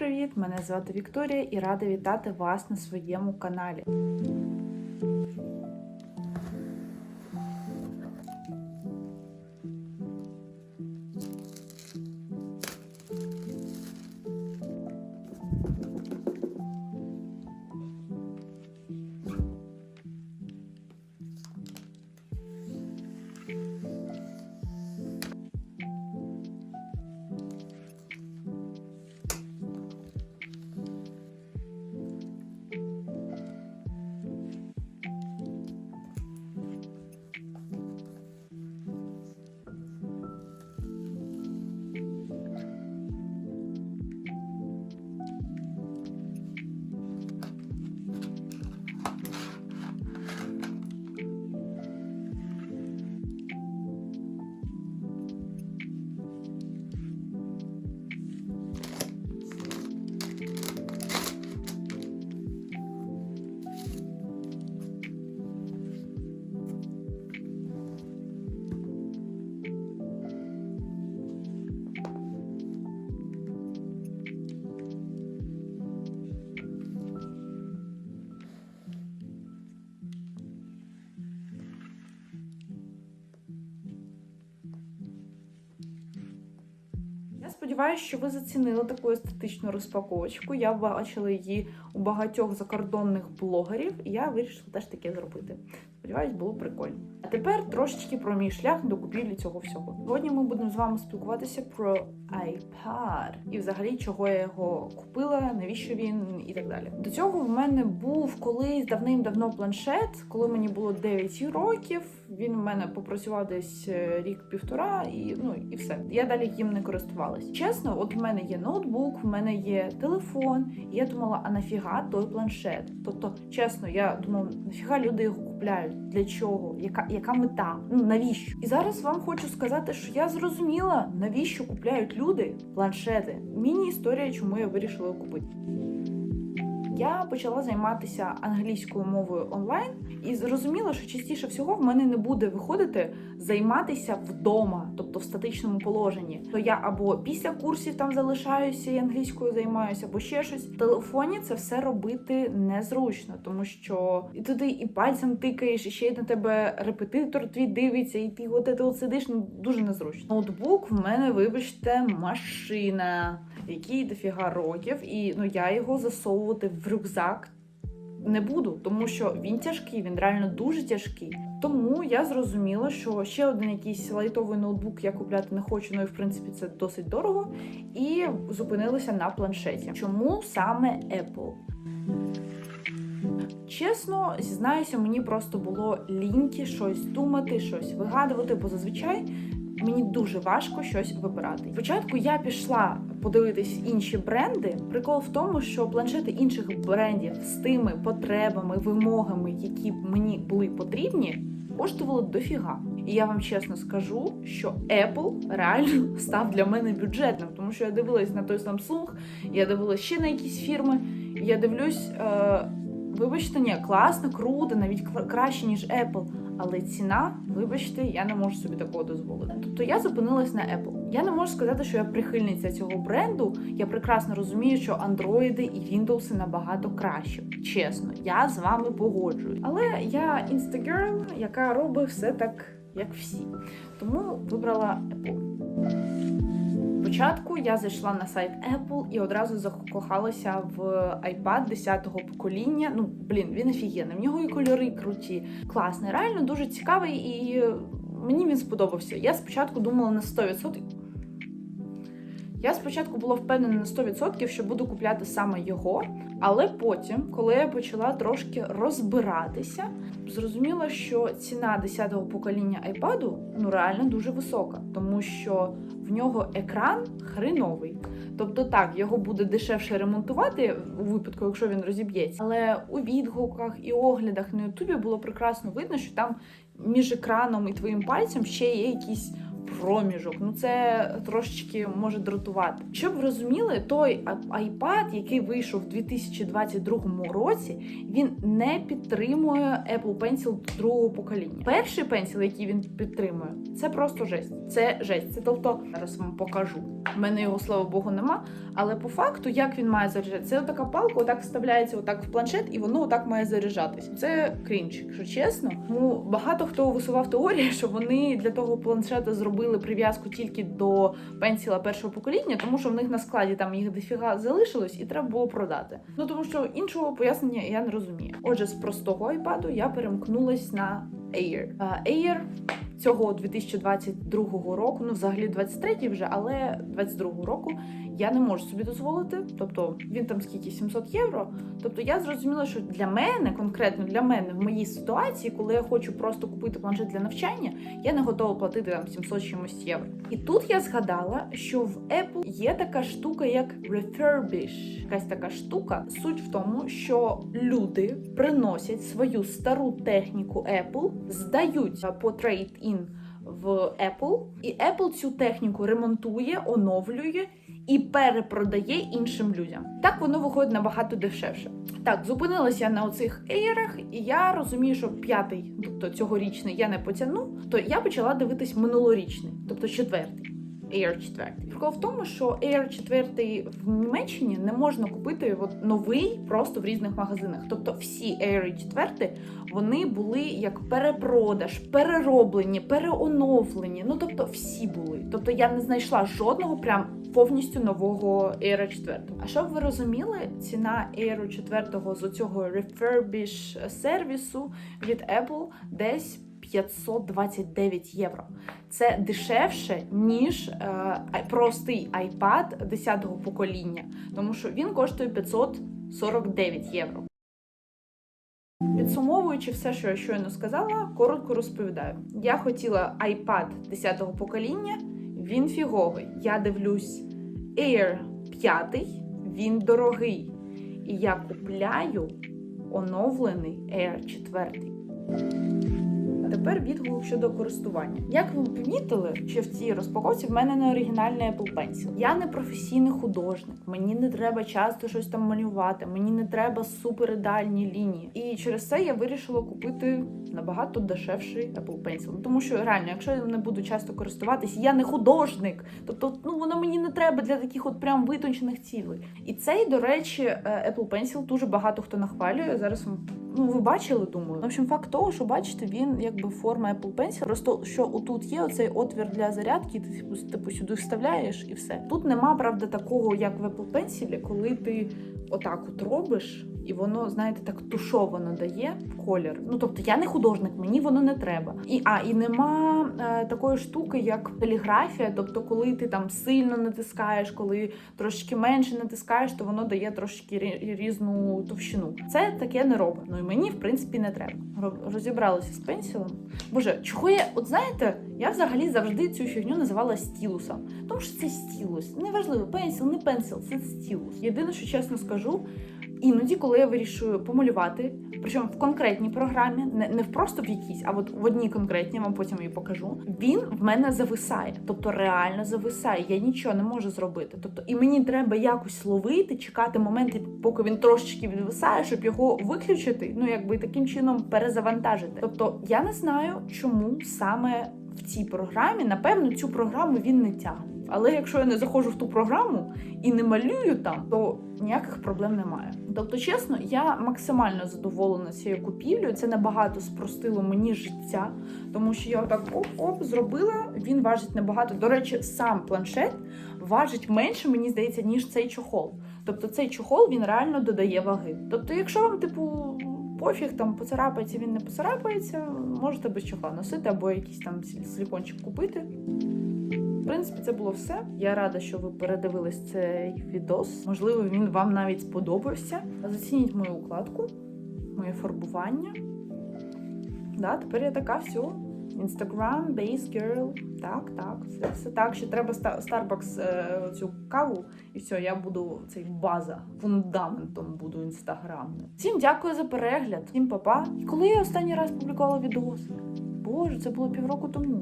Привіт! Мене звати Вікторія і рада вітати вас на своєму каналі. Я сподіваюся, що ви зацінили таку естетичну розпаковочку. Я бачила її у багатьох закордонних блогерів, і я вирішила теж таке зробити. Сподіваюсь, було прикольно. А тепер трошечки про мій шлях до купівлі цього всього. Сьогодні ми будемо з вами спілкуватися про iPad і взагалі чого я його купила, навіщо він і так далі. До цього в мене був колись давним-давно планшет, коли мені було 9 років. Він в мене попрацював десь е, рік-півтора, і ну і все. Я далі їм не користувалась. Чесно, от в мене є ноутбук, в мене є телефон. І я думала, а нафіга той планшет? Тобто, чесно, я думала, нафіга люди його купляють? Для чого? Яка яка мета? Ну навіщо? І зараз вам хочу сказати, що я зрозуміла, навіщо купляють люди планшети. Міні-історія, чому я вирішила купити. Я почала займатися англійською мовою онлайн і зрозуміла, що частіше всього в мене не буде виходити займатися вдома, тобто в статичному положенні. То я або після курсів там залишаюся і англійською займаюся, або ще щось. В телефоні це все робити незручно, тому що і туди і пальцем тикаєш, і ще й на тебе репетитор твій дивиться, і ти от, от, сидиш ну, дуже незручно. Ноутбук в мене, вибачте, машина, який дофіга років, і ну я його засовувати в рюкзак не буду, тому що він тяжкий, він реально дуже тяжкий. Тому я зрозуміла, що ще один якийсь лайтовий ноутбук я купляти не хочу, ну і в принципі це досить дорого. І зупинилася на планшеті. Чому саме Apple? Чесно, зізнаюся, мені просто було ліньки щось думати, щось вигадувати, бо зазвичай мені дуже важко щось вибирати. Спочатку я пішла подивитись інші бренди. Прикол в тому, що планшети інших брендів з тими потребами, вимогами, які б мені були потрібні, коштували дофіга. І я вам чесно скажу, що Apple реально став для мене бюджетним, тому що я дивилась на той Samsung, я дивилась ще на якісь фірми. Я дивлюсь, е, вибачте, ні, класно, круто, навіть кра- краще ніж Apple. Але ціна, вибачте, я не можу собі такого дозволити. Тобто я зупинилась на Apple. Я не можу сказати, що я прихильниця цього бренду. Я прекрасно розумію, що андроїди і Windows набагато краще. Чесно, я з вами погоджуюсь. Але я інстагерл, яка робить все так, як всі. Тому вибрала Apple. Спочатку я зайшла на сайт Apple і одразу закохалася в iPad 10-го покоління. Ну, блін, він офігенний. В нього і кольори круті. Класний, реально дуже цікавий і мені він сподобався. Я спочатку думала на 100%. Я спочатку була впевнена на 100%, що буду купляти саме його, але потім, коли я почала трошки розбиратися, зрозуміла, що ціна 10-го покоління iPad ну реально дуже висока, тому що в нього екран хреновий. Тобто так, його буде дешевше ремонтувати у випадку, якщо він розіб'ється. Але у відгуках і оглядах на Ютубі було прекрасно видно, що там між екраном і твоїм пальцем ще є якісь проміжок. Ну це трошечки може дратувати. Щоб ви розуміли, той iPad, який вийшов в 2022 році, він не підтримує Apple Pencil другого покоління. Перший пенсіл, який він підтримує, це просто жесть. Це жесть. Це тобто зараз вам покажу. У мене його, слава Богу, нема. Але по факту, як він має заряджатися, це така палка, отак вставляється отак в планшет, і воно отак має заряджатись. Це крінж, якщо чесно. Тому багато хто висував теорії, що вони для того планшета зробили прив'язку тільки до пенсіла першого покоління, тому що в них на складі там їх дофіга залишилось, і треба було продати. Ну тому що іншого пояснення я не розумію. Отже, з простого iPad я перемкнулась на Air. А, Air цього 2022 року, ну взагалі 23 вже, але 22 року я не можу собі дозволити. Тобто він там скільки 700 євро. Тобто я зрозуміла, що для мене, конкретно для мене, в моїй ситуації, коли я хочу просто купити планшет для навчання, я не готова платити там 700 чимось євро. І тут я згадала, що в Apple є така штука, як refurbish. Якась така штука. Суть в тому, що люди приносять свою стару техніку Apple, здають е, по trade-in в Apple, і Apple цю техніку ремонтує, оновлює і перепродає іншим людям. Так воно виходить набагато дешевше. Так, зупинилася я на оцих ейрах, і я розумію, що п'ятий, тобто цьогорічний, я не потягну, то я почала дивитись минулорічний, тобто четвертий. Air 4. Прикол в тому, що Air 4 в Німеччині не можна купити от новий просто в різних магазинах. Тобто всі Air 4 вони були як перепродаж, перероблені, переоновлені. Ну тобто всі були. Тобто я не знайшла жодного прям повністю нового Air 4. А щоб ви розуміли, ціна Air 4 з цього refurbish сервісу від Apple десь 529 євро. Це дешевше, ніж е, простий iPad 10-го покоління, тому що він коштує 549 євро. Підсумовуючи все, що я щойно сказала, коротко розповідаю. Я хотіла iPad 10-го покоління, він фіговий. Я дивлюсь Air 5, він дорогий. І я купляю оновлений Air 4. Тепер відгук щодо користування. Як ви помітили, що в цій розпаковці в мене не оригінальний Apple Pencil. Я не професійний художник, мені не треба часто щось там малювати, мені не треба супер ідеальні лінії. І через це я вирішила купити набагато дешевший Apple Pencil. Ну, Тому що реально, якщо я не буду часто користуватись, я не художник. Тобто, ну воно мені не треба для таких от прям витончених цілей. І цей, до речі, е, Apple Pencil дуже багато хто нахвалює. Зараз Ну, ви бачили, думаю. В общем, факт того, що бачите, він якби форма Apple Pencil. Просто що отут є оцей отвір для зарядки, ти типу, типу сюди вставляєш і все. Тут нема, правда, такого, як в Apple Pencil, коли ти отак от робиш, і воно, знаєте, так тушовано дає колір. Ну тобто я не художник, мені воно не треба. І а і нема е, такої штуки, як каліграфія. Тобто, коли ти там сильно натискаєш, коли трошки менше натискаєш, то воно дає трошки різну товщину. Це таке не робить. Ну і мені в принципі не треба. Ро- Розібралася з пенсілом. Боже, чого я, от знаєте, я взагалі завжди цю фігню називала стілусом. Тому що це стілус. Неважливо, пенсіл, не пенсіл, це стілус. Єдине, що чесно скажу, іноді, коли я вирішую помалювати, причому в конкретній програмі, не, не просто в якійсь, а от в одній конкретній, я вам потім її покажу. Він в мене зависає, тобто реально зависає. Я нічого не можу зробити. Тобто, і мені треба якось ловити, чекати моменти, поки він трошечки відвисає, щоб його виключити. Ну якби таким чином перезавантажити. Тобто, я не знаю, чому саме в цій програмі, напевно, цю програму він не тягне. Але якщо я не заходжу в ту програму і не малюю там, то ніяких проблем немає. Тобто, чесно, я максимально задоволена цією купівлею. Це набагато спростило мені життя, тому що я отак оп-оп зробила. Він важить небагато. До речі, сам планшет важить менше, мені здається, ніж цей чохол. Тобто цей чохол він реально додає ваги. Тобто, якщо вам, типу, пофіг, там поцарапається, він не поцарапається, можете без чохла носити або якийсь там силікончик купити. Принципі, це було все. Я рада, що ви передивились цей відос. Можливо, він вам навіть сподобався. Зацініть мою укладку, моє фарбування. Да, тепер я така все. Instagram, base girl. Так, так, все, все так. Ще треба Starbucks е, цю каву, і все, я буду цей база, фундаментом буду інстаграмним. Всім дякую за перегляд, всім па-па. І коли я останній раз публікувала відос? Боже, це було півроку тому.